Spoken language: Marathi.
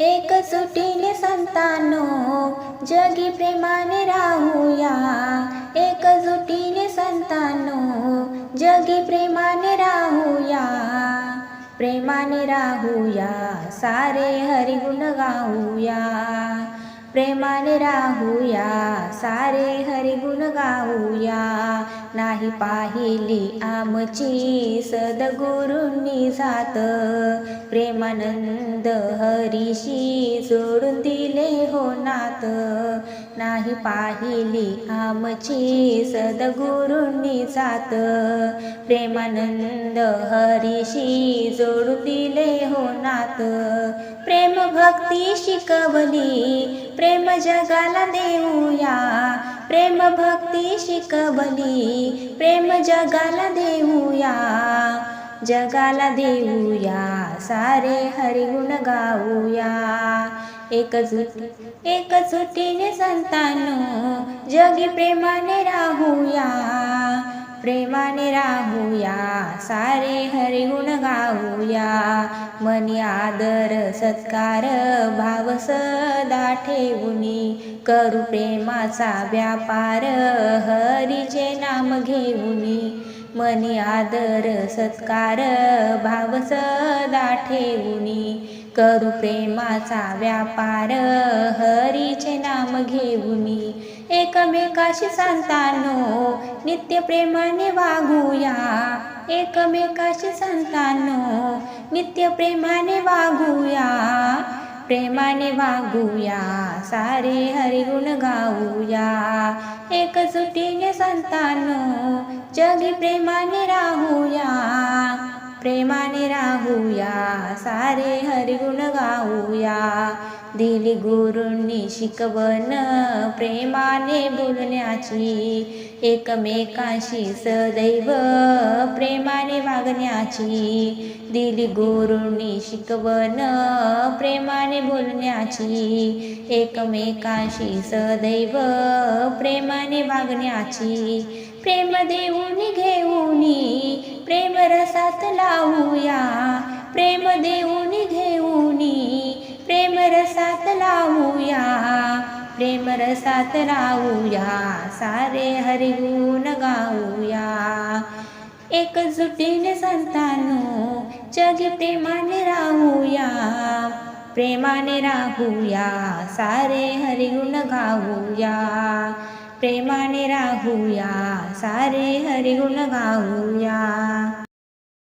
एक सुटीने संतानो जगी प्रेमाने राहूया. एक जुटीने संतानो जगी प्रेमाने राहूया. प्रेमाने राहूया सारे हरिगुण गाऊया. प्रेमाने राहूया सारे हरिगुण गाऊया. नाही पाहिली आमची सदगुरूंनी जात. प्रेमानंद हरीशी सोडून दिले हो नात. नाही पाहिली आमची सदगुरूंनी जात. प्रेमानंद हरीशी जोडून दिले हो नात. प्रेम भक्ती शिकवली प्रेम जगाला देऊया. प्रेम भक्ती शिकवली प्रेम जगाला देऊया जगाला देऊया सारे हरिगुण गाऊया एकजुट एकजुटीने संतानो जगी प्रेमाने राहूया प्रेमाने राहूया सारे हरिगुण गाऊया मनी आदर सत्कार भाव सदा ठेवूनी करू प्रेमाचा व्यापार हरीचे नाम घेऊनी मनी आदर सत्कार भाव सदा ठेवूनी करू प्रेमाचा व्यापार हरीचे नाम घेऊनी एकमेकाशी संतानो नित्य प्रेमाने वागूया. एकमेकाशी संतानो. नित्य प्रेमाने वागूया प्रेमाने वागूया सारे हरिगुण गाऊया. एकजुटीने संतानो जगी प्रेमाने राहूया प्रेमाने राहूया सारे हरिगुण गाऊया. दिली गुरूंनी शिकवण प्रेमाने बोलण्याची एकमेकाशी सदैव प्रेमाने वागण्याची. दिली गुरूंनी शिकवण प्रेमाने बोलण्याची एकमेकाशी सदैव प्रेमाने वागण्याची. प्रेम देऊन घेऊनी प्रेम रसात लावूया प्रेम देऊन घे प्रेम रसात राहूया सारे हरिगुण गाऊया. एकजुटीने संतानो जग प्रेमाने राहूया प्रेमाने राहूया सारे हरिगुण गाऊया. प्रेमाने राहूया सारे हरिगुण गाऊया.